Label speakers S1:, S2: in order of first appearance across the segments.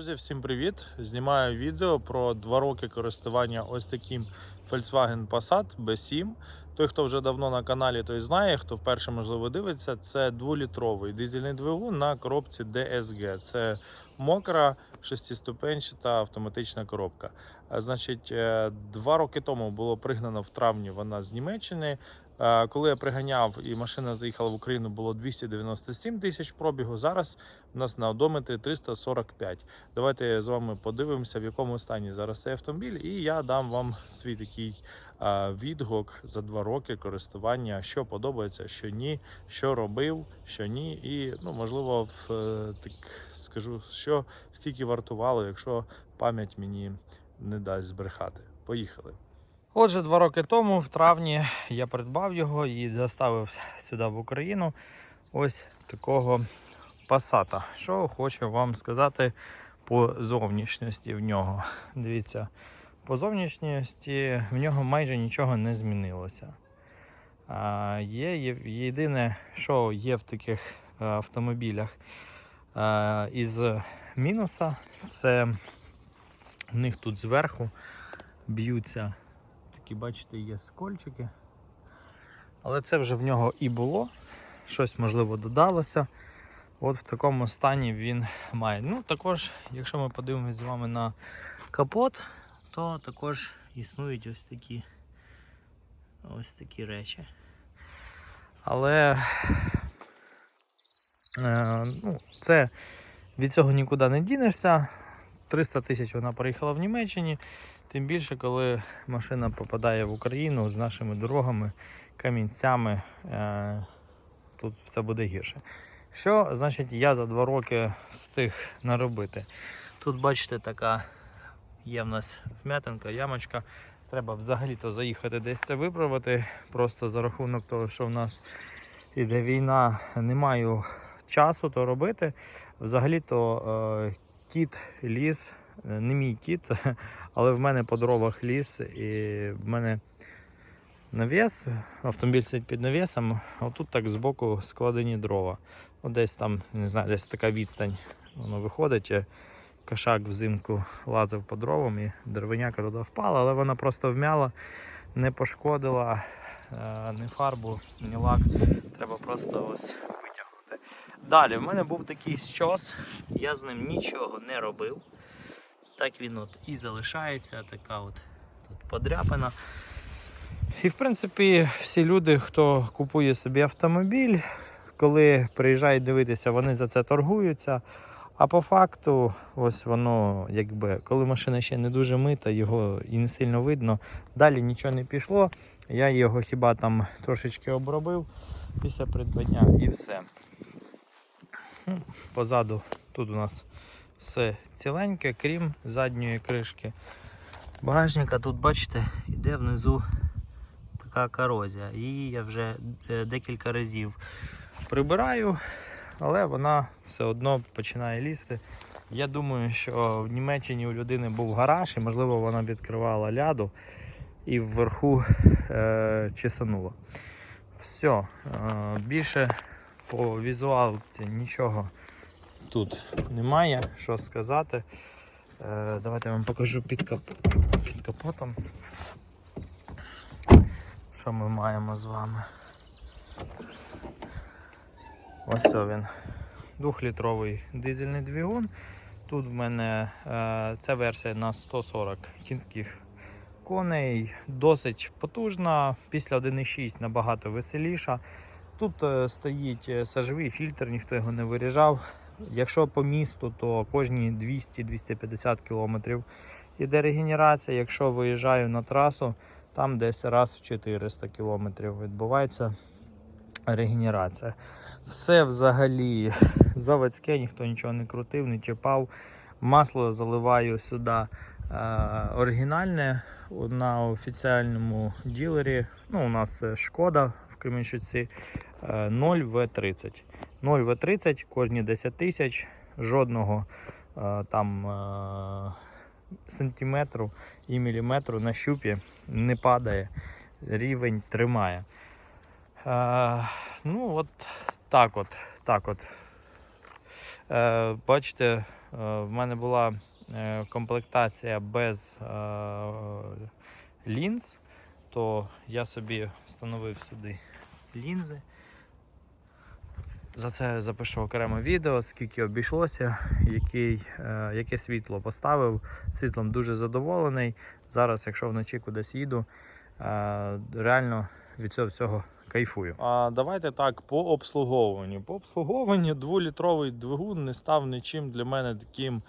S1: Друзі, всім привіт! Знімаю відео про 2 роки користування ось таким Volkswagen Passat B7. Той, хто вже давно на каналі, той знає, хто вперше можливо дивиться, це 2-літровий дизельний двигун на коробці DSG. Це мокра шестиступенчата автоматична коробка. Значить, е, два роки тому було пригнано в травні вона з Німеччини. Е, Коли я приганяв і машина заїхала в Україну, було 297 тисяч пробігу. Зараз у нас на одометрі 345. Давайте з вами подивимося, в якому стані зараз цей автомобіль, і я дам вам свій такий е, відгук за два роки користування, що подобається, що ні, що робив, що ні, і ну можливо, в, е, так скажу, що скільки вартувало, якщо пам'ять мені не дасть збрехати. Поїхали. Отже, два роки тому, в травні, я придбав його і доставив сюди в Україну ось такого пасата. Що хочу вам сказати по зовнішності в нього. Дивіться, по зовнішності в нього майже нічого не змінилося. Є єдине, що є в таких е, автомобілях е, із мінуса, це в них тут зверху б'ються такі, бачите, є скольчики. Але це вже в нього і було. Щось можливо додалося. От в такому стані він має. Ну, також, якщо ми подивимося з вами на капот, то також існують ось такі ось такі речі. Але е, ну, це від цього нікуди не дінешся. 300 тисяч вона приїхала в Німеччині. Тим більше, коли машина попадає в Україну з нашими дорогами, камінцями, е, тут все буде гірше. Що значить я за два роки встиг наробити? Тут, бачите, така є в нас вм'ятинка, ямочка. Треба взагалі-то заїхати десь це виправити. Просто за рахунок того, що в нас іде війна, не маю часу то робити. Взагалі-то е, кіт ліс, не мій кіт, але в мене по дровах ліс і в мене навіс, автомобіль сидить під навісом, а тут так збоку складені дрова. Ну, десь там, не знаю, десь така відстань воно виходить. е, Кошак взимку лазив по дровам і деревиняка туди впала, але вона просто вмяла, не пошкодила е, ні фарбу, ні лак. Треба просто ось витягнути. Далі, в мене був такий щос, я з ним нічого не робив. Так він от і залишається, така от тут подряпина. І в принципі, всі люди, хто купує собі автомобіль, коли приїжджають дивитися, вони за це торгуються. А по факту, ось воно, якби, коли машина ще не дуже мита, його і не сильно видно. Далі нічого не пішло. Я його хіба там трошечки обробив після придбання і все. Позаду тут у нас все ціленьке, крім задньої кришки багажника. Тут, бачите, йде внизу така корозія. Її я вже е, декілька разів прибираю, але вона все одно починає лізти. Я думаю, що в Німеччині у людини був гараж, і можливо вона відкривала ляду і вверху е, чесанула. Все, е, більше по візуалці нічого тут немає, що сказати. Е, давайте я вам покажу під, кап... під капотом. Що ми маємо з вами? Ось він. Двохлітровий дизельний двигун. Тут в мене е, ця версія на 140 кінських коней, досить потужна. Після 1.6 набагато веселіша. Тут е, стоїть е, сажовий фільтр, ніхто його не виріжав. Якщо по місту, то кожні 200-250 км іде регенерація. Якщо виїжджаю на трасу, там десь раз в 400 км відбувається регенерація. Все взагалі заводське, ніхто нічого не крутив, не чіпав. Масло заливаю сюди е, оригінальне на офіціальному ділері. Ну, у нас е, шкода в Кременчуці е, 0В30. 0В30 кожні 10 тисяч, жодного е, там е, сантиметру і міліметру на щупі не падає, рівень тримає. Е, ну, от так от. Так от. Бачите, в мене була комплектація без лінз, то я собі встановив сюди лінзи. За це запишу окреме відео, скільки обійшлося, який, е, яке світло поставив. Світлом дуже задоволений. Зараз, якщо вночі кудись їду, е, реально від цього всього кайфую. А давайте так, по обслуговуванню. По обслуговуванню дволітровий двигун не став нічим для мене таким е,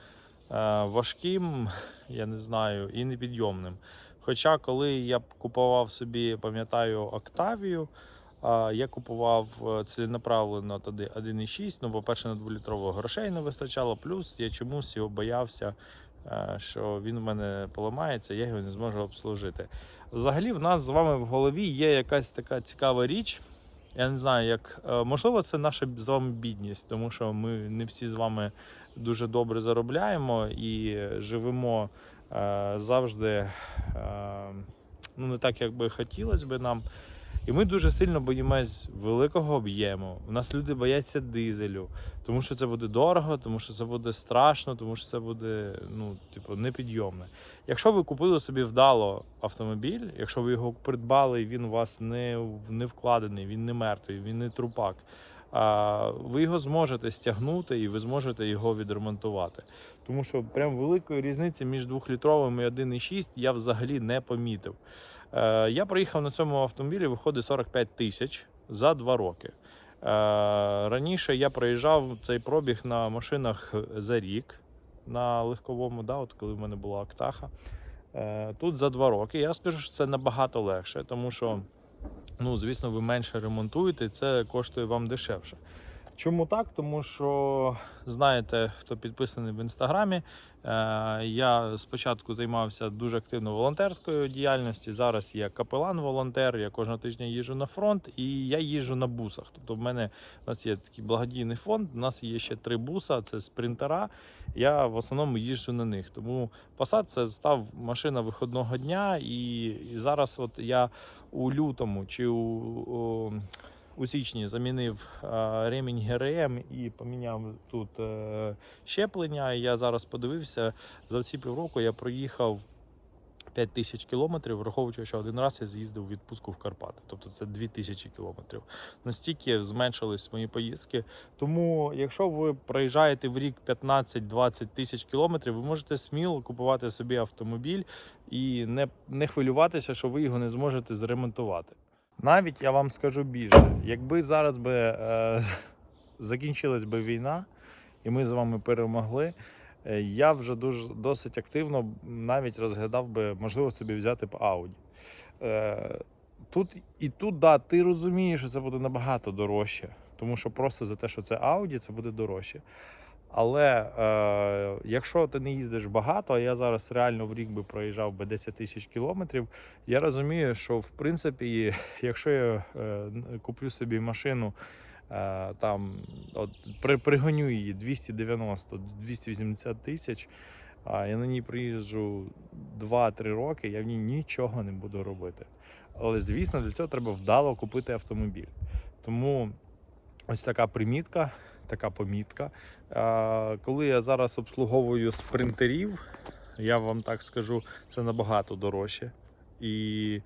S1: важким, я не знаю, і непідйомним. Хоча, коли я купував собі, пам'ятаю, Октавію, Я купував е, ціленаправленно тоді 1,6. Ну, по-перше, на 2-літрового грошей не вистачало. Плюс я чомусь його боявся, е, що він в мене поламається, я його не зможу обслужити. Взагалі, в нас з вами в голові є якась така цікава річ. Я не знаю, як е, можливо, це наша з вами бідність, тому що ми не всі з вами дуже добре заробляємо і живемо завжди ну, не так, як би хотілося би нам. І ми дуже сильно боїмось великого об'єму. У нас люди бояться дизелю, тому що це буде дорого, тому що це буде страшно, тому що це буде ну, типу, непідйомне. Якщо ви купили собі вдало автомобіль, якщо ви його придбали, і він у вас не, не вкладений, він не мертвий, він не трупак. А ви його зможете стягнути і ви зможете його відремонтувати. Тому що прям великої різниці між 2-літровим і 1,6 я взагалі не помітив. Е, Я проїхав на цьому автомобілі, виходить 45 тисяч за 2 роки. Е, Раніше я проїжджав цей пробіг на машинах за рік на легковому, да, от коли в мене була Актаха. Е, Тут за 2 роки. Я скажу, що це набагато легше, тому що, ну, звісно, ви менше ремонтуєте, і це коштує вам дешевше. Чому так? Тому що знаєте, хто підписаний в інстаграмі. е, Я спочатку займався дуже активно волонтерською діяльністю. Зараз я капелан-волонтер. Я кожного тижня їжджу на фронт і я їжджу на бусах. Тобто, в мене у нас є такий благодійний фонд. У нас є ще три буса, це спринтера. Я в основному їжджу на них. Тому Passat це став машина виходного дня, і, і зараз, от я у лютому чи у, у у січні замінив е, ремінь ГРМ і поміняв тут е, щеплення. Я зараз подивився, за ці півроку я проїхав 5 тисяч кілометрів, враховуючи, що один раз я з'їздив у відпустку в Карпати. Тобто це 2 тисячі кілометрів. Настільки зменшились мої поїздки. Тому, якщо ви проїжджаєте в рік 15-20 тисяч кілометрів, ви можете сміло купувати собі автомобіль і не, не хвилюватися, що ви його не зможете зремонтувати. Навіть я вам скажу більше, якби зараз би е, закінчилась би війна, і ми з вами перемогли, е, я вже дуже досить активно навіть розглядав би, можливо, собі взяти по Audi. Е, тут і тут, да, ти розумієш, що це буде набагато дорожче, тому що просто за те, що це Audi, це буде дорожче. Але е, якщо ти не їздиш багато, а я зараз реально в рік би проїжджав би 10 тисяч кілометрів, я розумію, що в принципі, якщо я е, куплю собі машину, е, там от, при, пригоню її 290-280 тисяч, а я на ній приїжджу 2-3 роки, я в ній нічого не буду робити. Але звісно, для цього треба вдало купити автомобіль. Тому ось така примітка така помітка. Коли я зараз обслуговую спринтерів, я вам так скажу, це набагато дорожче. І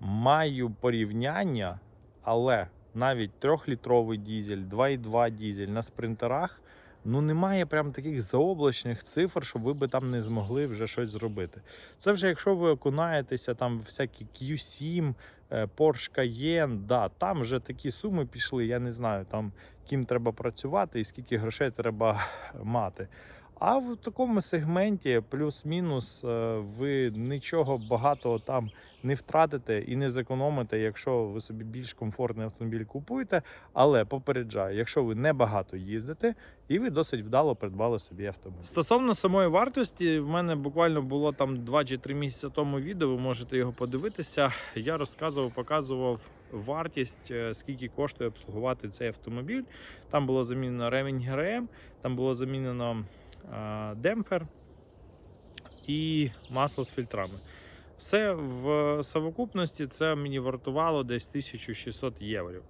S1: маю порівняння, але навіть 3-літровий дізель, 2,2 дізель на спринтерах. Ну, немає прям таких заоблачних цифр, щоб ви би там не змогли вже щось зробити. Це вже якщо ви окунаєтеся, там всякі Q7, е, Porsche Cayenne, да, там вже такі суми пішли. Я не знаю, там ким треба працювати і скільки грошей треба мати. А в такому сегменті плюс-мінус е, ви нічого багато там не втратите і не зекономите, якщо ви собі більш комфортний автомобіль купуєте. Але попереджаю, якщо ви не багато їздите, і ви досить вдало придбали собі автомобіль. Стосовно самої вартості, в мене буквально було там 2 чи 3 місяці тому відео. Ви можете його подивитися. Я розказував, показував. Вартість, е, скільки коштує обслугувати цей автомобіль. Там було замінено ремінь ГРМ, там було замінено демпфер і масло з фільтрами. Все в совокупності це мені вартувало десь 1600 євро.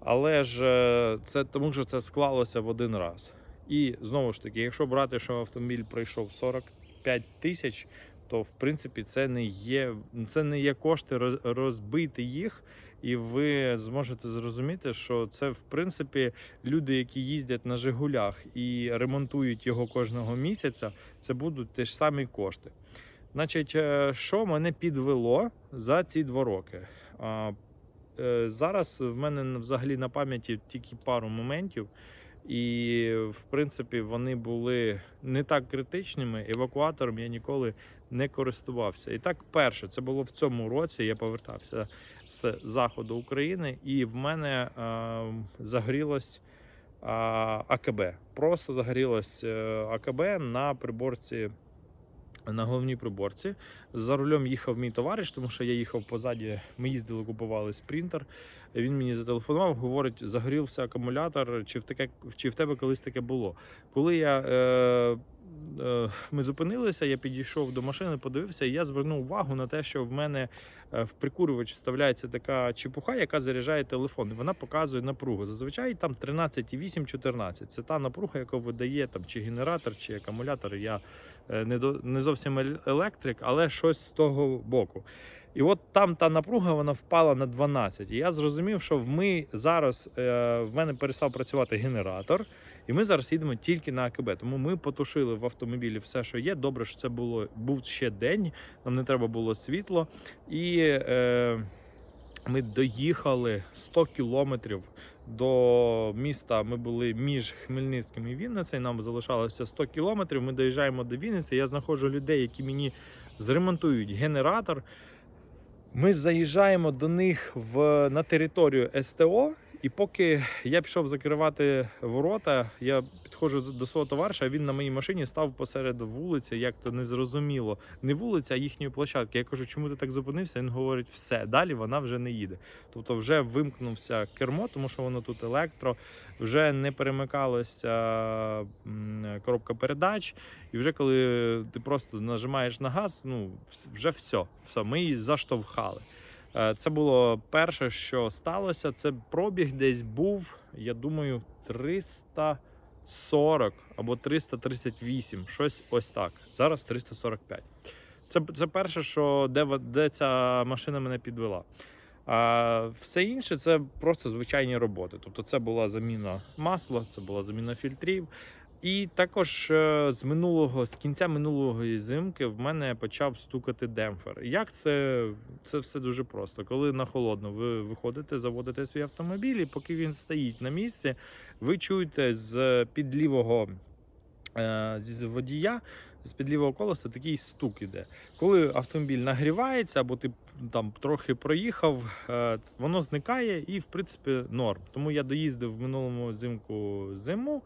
S1: Але ж е, це тому, що це склалося в один раз. І знову ж таки, якщо брати, що автомобіль пройшов 45 тисяч, то в принципі це не є, це не є кошти розбити їх. І ви зможете зрозуміти, що це в принципі люди, які їздять на Жигулях і ремонтують його кожного місяця, це будуть ті ж самі кошти. Значить, е, що мене підвело за ці два роки? Е, Зараз в мене взагалі на пам'яті тільки пару моментів, і в принципі вони були не так критичними. Евакуатором я ніколи не користувався. І так, перше, це було в цьому році. Я повертався з заходу України, і в мене е, загорілось е, АКБ. Просто загорілось е, АКБ на приборці. На головній приборці за рулем їхав мій товариш, тому що я їхав позаді. Ми їздили, купували спринтер. Він мені зателефонував, говорить: загорівся акумулятор, чи в таке, чи в тебе колись таке було. Коли я е, е, ми зупинилися, я підійшов до машини, подивився, і я звернув увагу на те, що в мене е, в прикурювач вставляється така чепуха, яка заряджає телефон. Вона показує напругу. Зазвичай там 13,8-14. Це та напруга, яку видає там чи генератор, чи акумулятор. Я не, до, не зовсім електрик, але щось з того боку. І от там та напруга вона впала на 12. І я зрозумів, що ми зараз е, в мене перестав працювати генератор, і ми зараз їдемо тільки на АКБ. Тому ми потушили в автомобілі все, що є. Добре, що це було був ще день, нам не треба було світло. І е, ми доїхали 100 кілометрів до міста. Ми були між Хмельницьким і Вінницею. Нам залишалося 100 кілометрів. Ми доїжджаємо до Вінниці. Я знаходжу людей, які мені зремонтують генератор. Ми заїжджаємо до них в, на територію СТО, і поки я пішов закривати ворота, я підходжу до свого товариша, він на моїй машині став посеред вулиці, як то незрозуміло. Не вулиця, а їхньої площадки. Я кажу, чому ти так зупинився? Він говорить, все, далі вона вже не їде. Тобто вже вимкнувся кермо, тому що воно тут електро, вже не перемикалася коробка передач. І вже коли ти просто нажимаєш на газ, ну вже все, все, ми її заштовхали. Е, Це було перше, що сталося. Це пробіг десь був, я думаю, 340 або 338, щось ось так. Зараз 345. Це, це перше, що де, де ця машина мене підвела. А все інше це просто звичайні роботи. Тобто, це була заміна масла, це була заміна фільтрів. І також е, з минулого, з кінця минулої зимки в мене почав стукати демпфер. Як це? Це все дуже просто. Коли на холодно ви виходите, заводите свій автомобіль, і поки він стоїть на місці, ви чуєте з під лівого е, з водія, з під лівого колеса такий стук іде. Коли автомобіль нагрівається, або ти там трохи проїхав, е, воно зникає і в принципі норм. Тому я доїздив в минулому зимку зиму.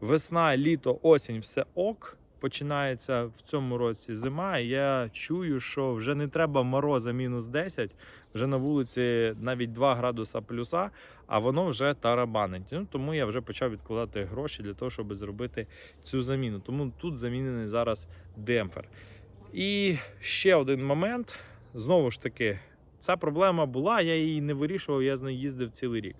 S1: Весна, літо, осінь, все ок. Починається в цьому році зима. і Я чую, що вже не треба мороза мінус 10, вже на вулиці навіть 2 градуса плюса, а воно вже тарабанить. Ну, тому я вже почав відкладати гроші для того, щоб зробити цю заміну. Тому тут замінений зараз демпфер. І ще один момент. Знову ж таки, ця проблема була, я її не вирішував, я з нею їздив цілий рік.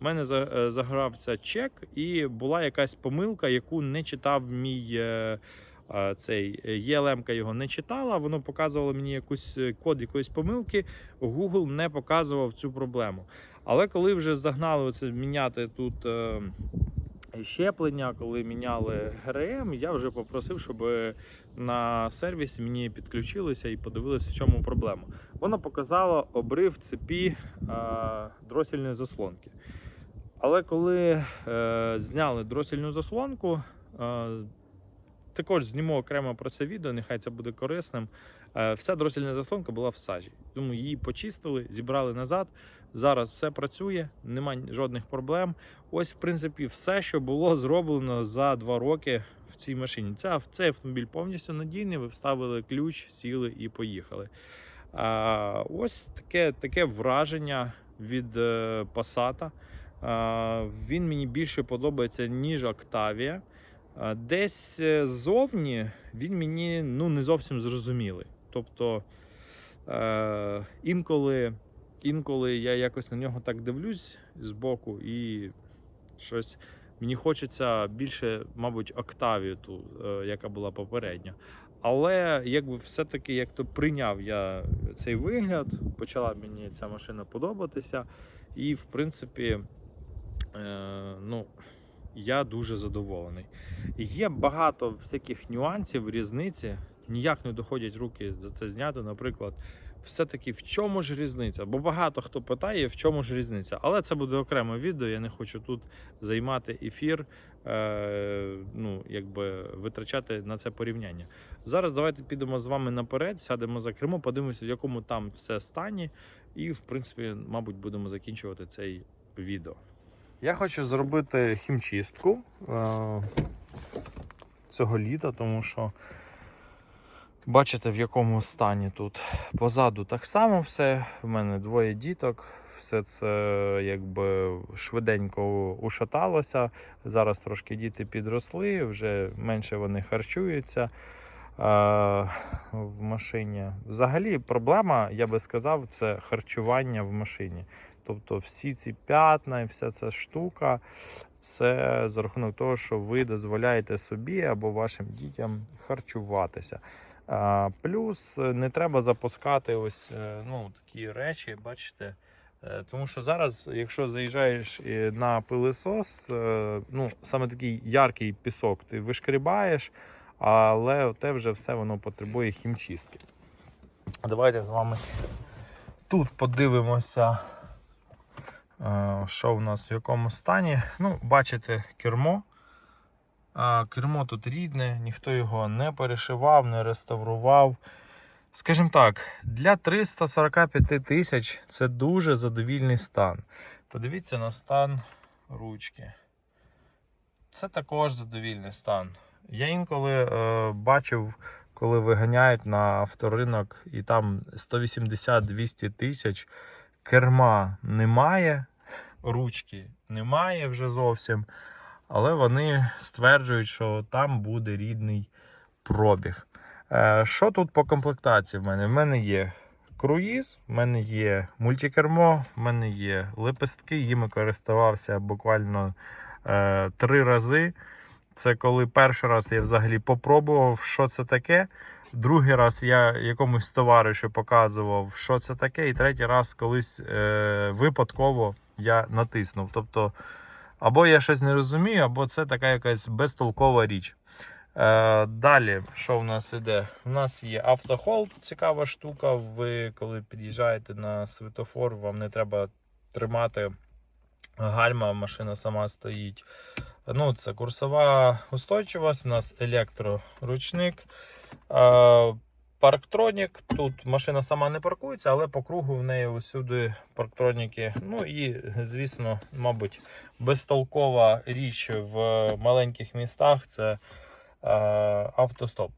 S1: У мене е, загрався чек, і була якась помилка, яку не читав мій е, е, цей єлм його не читала. Воно показувало мені якусь код якоїсь помилки. Google не показував цю проблему. Але коли вже загнали оце міняти тут щеплення, коли міняли ГРМ, я вже попросив, щоб на сервісі мені підключилися і подивилися, в чому проблема. Воно показало обрив цепі дросільної заслонки. Але коли е, зняли дросільну заслонку, е, також зніму окремо про це відео, нехай це буде корисним. Е, вся дросільна заслонка була в сажі. Тому її почистили, зібрали назад. Зараз все працює, немає жодних проблем. Ось, в принципі, все, що було зроблено за два роки в цій машині. Ця, цей автомобіль повністю надійний. Ви вставили ключ, сіли і поїхали. А, ось таке, таке враження від е, Passat. А, він мені більше подобається, ніж Octavia. Десь е, ззовні він мені ну, не зовсім зрозумілий. Тобто е, інколи, інколи я якось на нього так дивлюсь збоку і щось Мені хочеться більше, мабуть, октавію ту, е, яка була попередня. Але якби все-таки як то прийняв я цей вигляд, почала мені ця машина подобатися. І, в принципі, е, ну, я дуже задоволений. Є багато всяких нюансів, різниці. Ніяк не доходять руки за це зняти. Наприклад, все-таки в чому ж різниця? Бо багато хто питає, в чому ж різниця. Але це буде окреме відео. Я не хочу тут займати ефір, е, ну, якби витрачати на це порівняння. Зараз давайте підемо з вами наперед, сядемо за кермо, подивимося, в якому там все стані, і, в принципі, мабуть, будемо закінчувати цей відео. Я хочу зробити хімчистку е, цього літа, тому що бачите, в якому стані тут. Позаду так само все. В мене двоє діток. Все це якби швиденько ушаталося. Зараз трошки діти підросли, вже менше вони харчуються е, в машині. Взагалі, проблема, я би сказав, це харчування в машині. Тобто всі ці п'ятна і вся ця штука, це за рахунок того, що ви дозволяєте собі або вашим дітям харчуватися. Плюс не треба запускати ось е, ну, такі речі, бачите. Е, Тому що зараз, якщо заїжджаєш е, на пилисос, ну, саме такий яркий пісок, ти вишкрібаєш, але те вже все воно потребує хімчистки. Давайте з вами тут подивимося, що в нас в якому стані. Ну, бачите, кермо. Кермо тут рідне, ніхто його не перешивав, не реставрував. Скажімо так, для 345 тисяч це дуже задовільний стан. Подивіться на стан ручки. Це також задовільний стан. Я інколи е, бачив, коли виганяють на авторинок і там 180-200 тисяч керма немає, ручки немає вже зовсім. Але вони стверджують, що там буде рідний пробіг. Е, Що тут по комплектації в мене? В мене є круїз, в мене є мультикермо, в мене є лепестки, їми користувався буквально е, три рази. Це коли перший раз я взагалі попробував, що це таке. Другий раз я якомусь товаришу показував, що це таке. І третій раз колись е, випадково я натиснув. Тобто, або я щось не розумію, або це така якась безтолкова річ. Е, далі, що в нас іде? У нас є автохолд, цікава штука. Ви коли під'їжджаєте на світофор, вам не треба тримати гальма, машина сама стоїть. Ну, Це курсова устойчивість, у нас електроручник. Е, Парктронік. Тут машина сама не паркується, але по кругу в неї усюди парктроніки. Ну і, звісно, мабуть, безтолкова річ в маленьких містах це е, автостоп.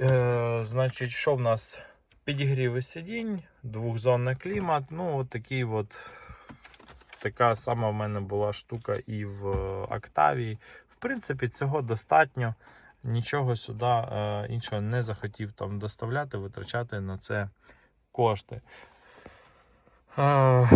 S1: Е, значить, що в нас? Підігріви сидінь, двохзонний клімат. Ну, от такий от. Така сама в мене була штука і в Октавії. В принципі, цього достатньо. Нічого сюди е, іншого не захотів там доставляти, витрачати на це кошти. Е,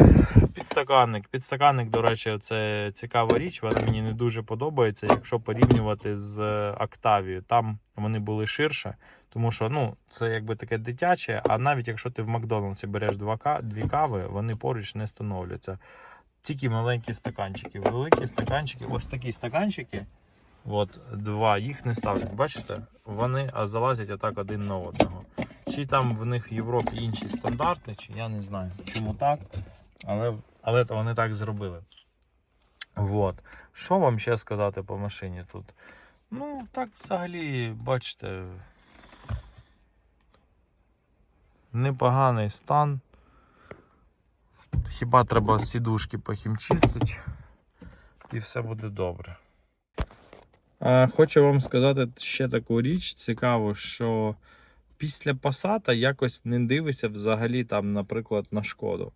S1: підстаканник. Підстаканник, до речі, це цікава річ. Вона мені не дуже подобається, якщо порівнювати з Октавією. Там вони були ширше, тому що ну, це якби таке дитяче, а навіть якщо ти в Макдональдсі береш дві кави, вони поруч не становляться. Тільки маленькі стаканчики. Великі стаканчики, ось такі стаканчики. От два, їх не ставлять. Бачите, вони залазять отак один на одного. Чи там в них в Європі інші стандарти, чи я не знаю, чому так. Але, але вони так зробили. От. Що вам ще сказати по машині тут? Ну, так взагалі, бачите. Непоганий стан. Хіба треба сідушки похімчистити, і все буде добре. Хочу вам сказати ще таку річ цікаву, що після Passat якось не дивишся взагалі там, наприклад, на шкоду.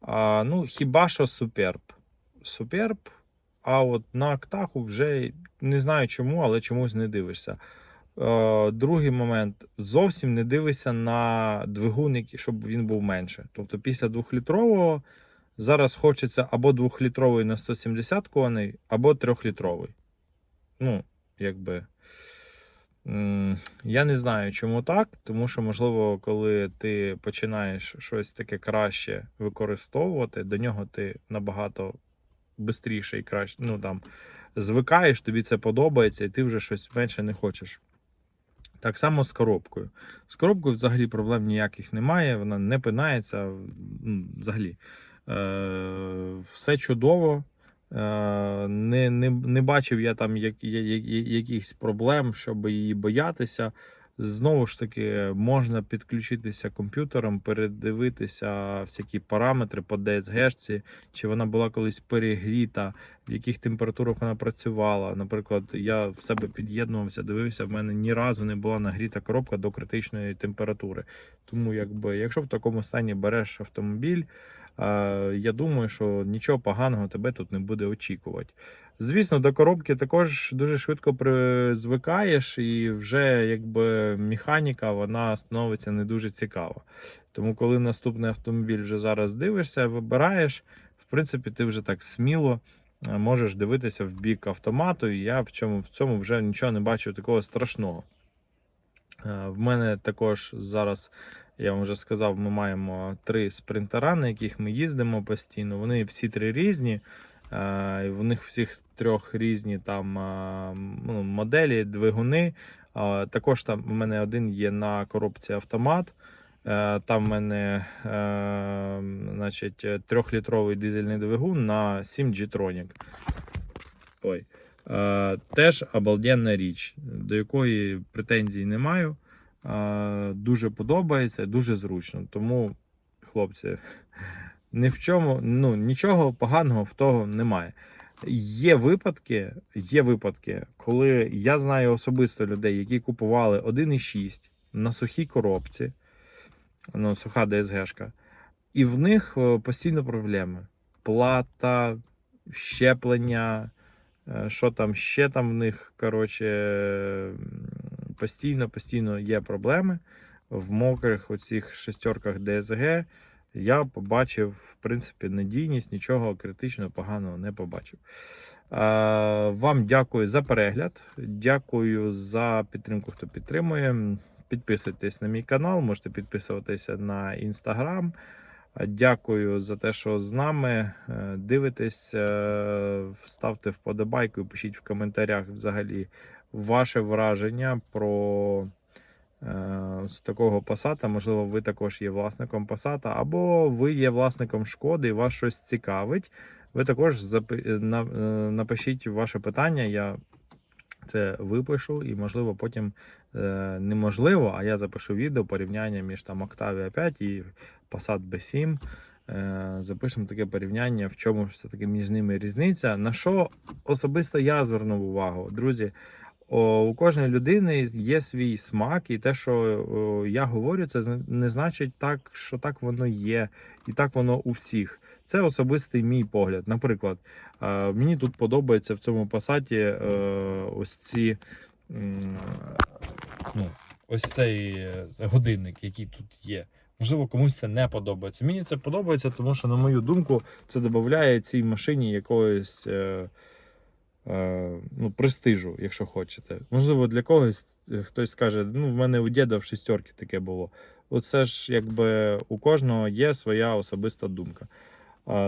S1: А, ну, хіба що Superb. Superb, а от на Актаху вже не знаю чому, але чомусь не дивишся. Другий момент зовсім не дивишся на двигун, щоб він був менше. Тобто після 2-літрового Зараз хочеться або 2-літровий на 170 коней, або 3-літровий. Ну, якби. Я не знаю, чому так, тому що, можливо, коли ти починаєш щось таке краще використовувати, до нього ти набагато швидше і краще, ну там звикаєш, тобі це подобається, і ти вже щось менше не хочеш. Так само з коробкою. З коробкою взагалі проблем ніяких немає, вона не пинається. Взагалі. Е, все чудово. Е, не, не, не бачив я там як, я- я- якихось проблем, щоб її боятися. Знову ж таки, можна підключитися комп'ютером, передивитися всякі параметри по DSG, чи вона була колись перегріта, в яких температурах вона працювала. Наприклад, я в себе під'єднувався, дивився, в мене ні разу не була нагріта коробка до критичної температури. Тому, якби, якщо в такому стані береш автомобіль, я думаю, що нічого поганого тебе тут не буде очікувати. Звісно, до коробки також дуже швидко призвикаєш, і вже якби механіка вона становиться не дуже цікава. Тому, коли наступний автомобіль вже зараз дивишся, вибираєш, в принципі, ти вже так сміло е, можеш дивитися в бік автомату, і я в цьому, в цьому вже нічого не бачу такого страшного. Е, В мене також зараз, я вам вже сказав, ми маємо три спринтера, на яких ми їздимо постійно. Вони всі три різні. е, В них всіх трьох різні там е, ну, моделі, двигуни. Також там у мене один є на коробці автомат. Там в мене значить, трьохлітровий дизельний двигун на 7 G-Tronic. Ой. Е, Теж обалденна річ, до якої претензій не маю. Е, Дуже подобається, дуже зручно. Тому, хлопці, ні в чому, ну, нічого поганого в того немає. Є випадки, є випадки, коли я знаю особисто людей, які купували 1,6 на сухій коробці, ну, суха ДСГшка, і в них е, постійно проблеми. Плата, щеплення, що там ще там в них, коротше, постійно, постійно є проблеми. В мокрих оцих шестерках DSG я побачив, в принципі, надійність, нічого критично поганого не побачив. Е, Вам дякую за перегляд. Дякую за підтримку, хто підтримує. Підписуйтесь на мій канал, можете підписуватися на інстаграм. Дякую за те, що з нами Е, дивитесь. Ставте вподобайку і пишіть в коментарях взагалі ваше враження про е, з такого пасата. Можливо, ви також є власником пасата, або ви є власником шкоди, і вас щось цікавить. Ви також е, напишіть ваше питання. Я це випишу, і можливо потім е, неможливо, а я запишу відео порівняння між там Octavia 5 і Passat B7. Е, Запишемо таке порівняння, в чому ж все таки між ними різниця. На що особисто я звернув увагу, друзі. У кожної людини є свій смак, і те, що я говорю, це не значить так, що так воно є, і так воно у всіх. Це особистий мій погляд. Наприклад, е, мені тут подобається в цьому пасаті е, ось ці ну, ось цей е, годинник, який тут є. Можливо, комусь це не подобається. Мені це подобається, тому що, на мою думку, це додає цій машині якоїсь е, е, ну, престижу, якщо хочете. Можливо, для когось хтось скаже, ну, в мене у діда в шістерки таке було. Оце ж якби у кожного є своя особиста думка.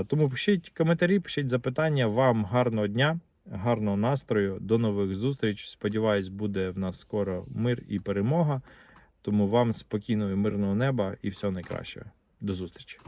S1: Тому пишіть коментарі, пишіть запитання. Вам гарного дня, гарного настрою, до нових зустріч. Сподіваюсь, буде в нас скоро мир і перемога. Тому вам спокійного і мирного неба і всього найкращого. До зустрічі.